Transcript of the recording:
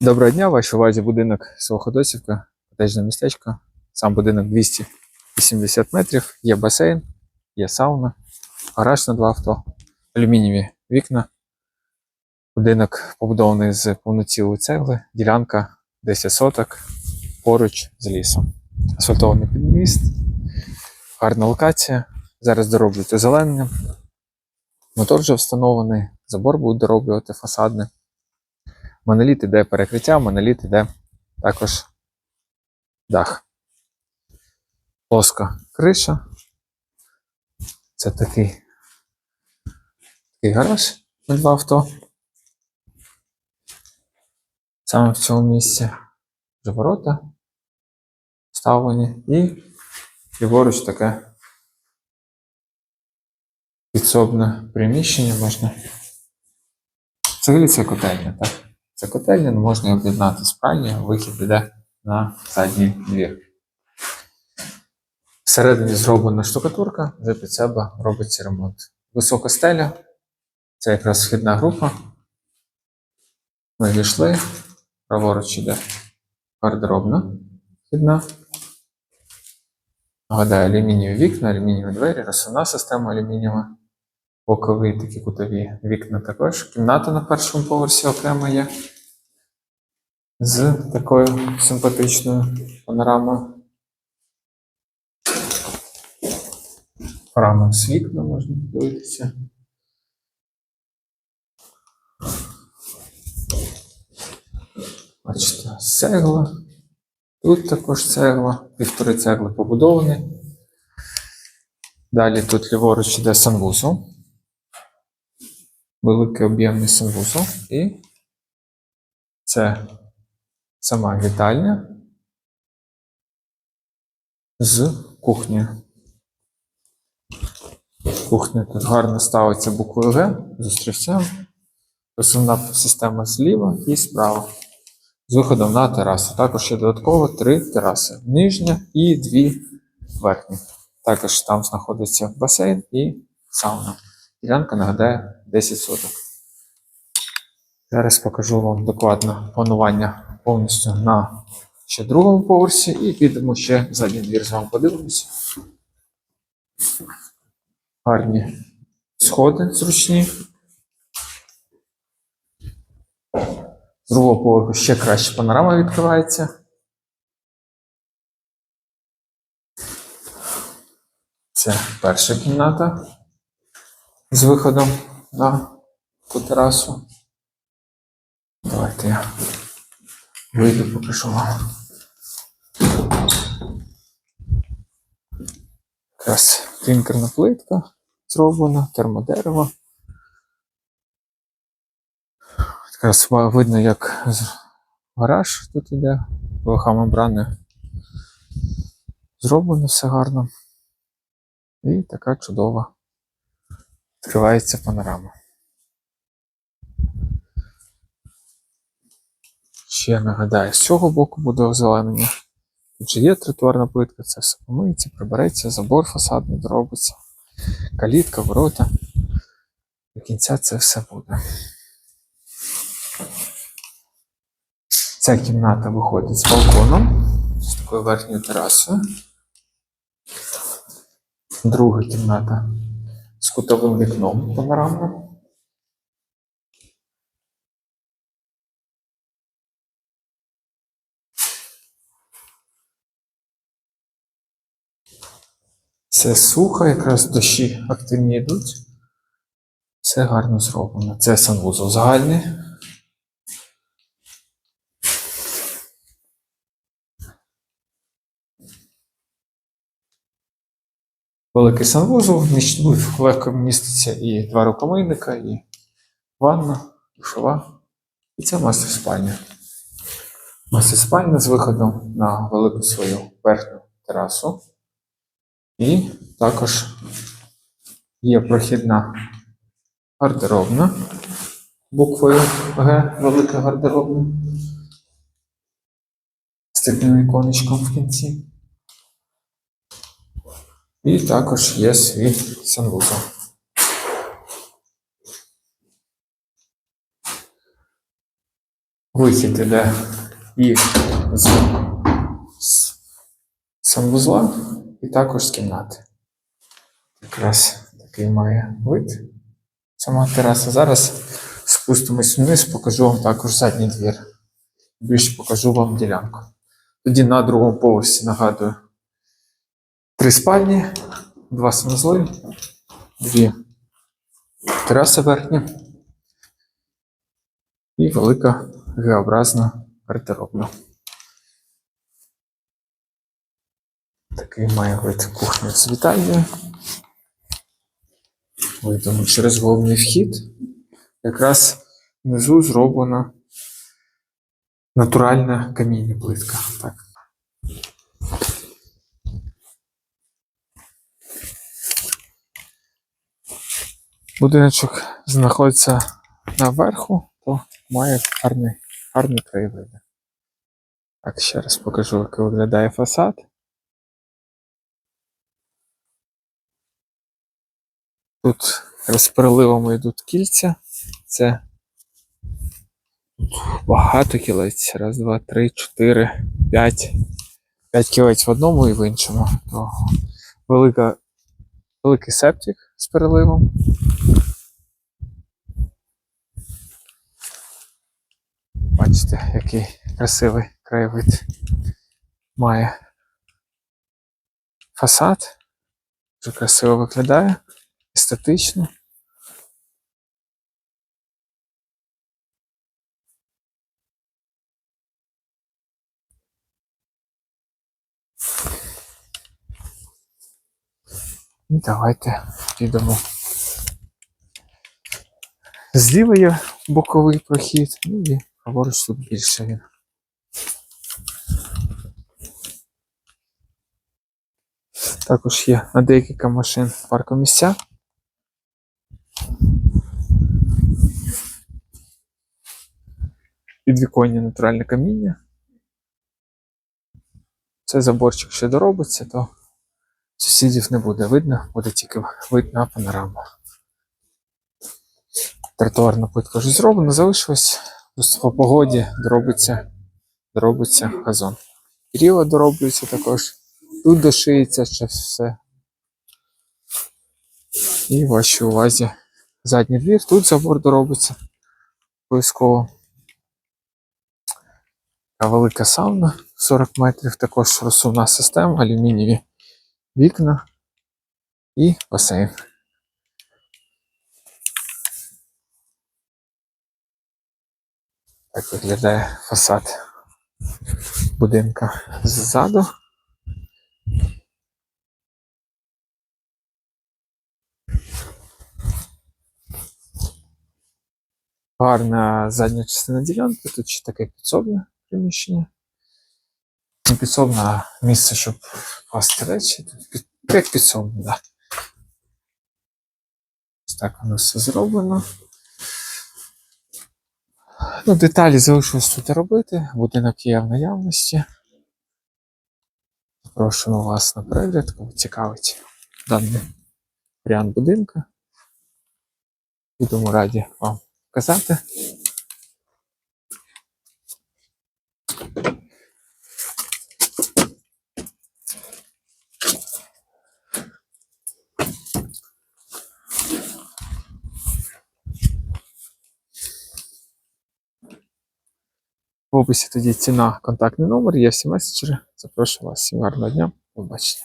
Доброго дня, в вашій увазі будинок Солоходосівка, котежне містечко. Сам будинок 280 метрів, є басейн, є сауна, гараж на два авто, алюмінієві вікна. Будинок побудований з повноцілої цегли, ділянка 10 соток поруч з лісом. Асфальтований підміст, гарна локація. Зараз дороблюють озеленення. Мотор вже встановлений, забор будуть дороблювати фасадний. Моноліт іде перекриття, моноліт іде також дах. Плоска криша. Це такий, такий гараж на два авто. Саме в цьому місці вже ворота вставлені і ліворуч таке підсобне приміщення можна. Взагалі це котельня, так? Це котельня, можна об'єднати спальню, вихід іде на задній двір. Всередині зроблена штукатурка, вже під себе робиться ремонт. Висока стеля, це якраз східна група. Ми війшли, праворуч іде гардеробна вхідна. Нагадаю, алюмінієві вікна, алюмінієві двері, розсувна система алюмінієва, бокові такі кутові вікна також. Кімната на першому поверсі окремо є з такою симпатичною панорамою. Рама з вікна можна подивитися. Бачите, цегла. Тут також цегла, півтори цегли побудовані. Далі тут ліворуч іде санвузол. Великий об'ємний санвузол. І це сама вітальня з кухнею. Кухня тут гарно ставиться буквою Г з острівцем. Основна система зліва і справа. З виходом на терасу. Також є додатково три тераси: нижня і дві верхні. Також там знаходиться басейн і сауна. Ділянка нагадає 10 соток. Зараз покажу вам докладно планування повністю на ще другому поверсі і підемо ще задній двір з вами подивимося. Гарні сходи зручні. З другого поверху ще краще панорама відкривається. Це перша кімната з виходом на ту терасу. Давайте я вийду, покажу вам. Якраз клінкерна плитка зроблена, термодерево. Якраз видно, як гараж тут іде, мембрани. Зроблено все гарно. І така чудова відкривається панорама. Ще нагадаю, з цього боку буде озеленення. Тут же є тротуарна плитка, це все помиється, прибереться, забор фасадний доробиться, калітка, ворота. До кінця це все буде. Ця кімната виходить з балконом, з такою верхньою терасою. Друга кімната з кутовим вікном панорамним. Це сухо, якраз дощі активні йдуть. Все гарно зроблено. Це санвузол загальний. Великий санвузол, ну, легко міститься і два рукомийника, і ванна, душова. І це мастер спальня. Мастер спальня з виходом на велику свою верхню терасу. І також є прохідна гардеробна буквою Г, велика гардеробна. З таким іконечком в кінці. І також є свій санвузол. Вихід іде і з, санвузла, і також з кімнати. Якраз такий має вид. Сама тераса. Зараз спустимось вниз, покажу вам також задній двір. Більше покажу вам ділянку. Тоді на другому поверсі нагадую. Три спальні, два санузли, дві тераси верхні і велика Г-образна гардеробна. Такий має вид кухня з вітальнею. Вийдемо через головний вхід. Якраз внизу зроблена натуральна каміння плитка. Так. Будиночок знаходиться наверху, то має гарний, гарний краєвид. Так, ще раз покажу, як виглядає фасад. Тут з переливами йдуть кільця. Це багато кілець. Раз, два, три, чотири, п'ять. П'ять кілець в одному і в іншому. То велика, великий септик з переливом. Бачите, який красивий краєвид має фасад. Дуже красиво виглядає, естетично. І давайте підемо. Зліва є боковий прохід, ну праворуч тут більше він. Також є на декілька машин паркомісця. Підвіконня натуральне каміння. Це заборчик ще доробиться, то сусідів не буде видно, буде тільки видна панорама. Тротуарна плитка вже зроблена, залишилось просто по погоді доробиться, доробиться газон. Періла дороблюється також. Тут дошиється ще все. І вашій увазі задній двір. Тут забор доробиться обов'язково. Така велика сауна 40 метрів, також розсувна система, алюмінієві вікна і басейн. Так виглядає фасад будинка ззаду. Гарна задня частина ділянки, тут ще таке підсобне приміщення. Не підсобне, а місце, щоб класти речі. Як підсобне, так. Ось так воно все зроблено. Ну, деталі залишилось тут робити. Будинок є в наявності. Запрошуємо вас на перегляд, кого цікавить даний варіант будинка. Будемо раді вам показати. Описі тоді ціна, контактний номер, є всі меседжери. Запрошую вас. Всім гарного дня. Побачення.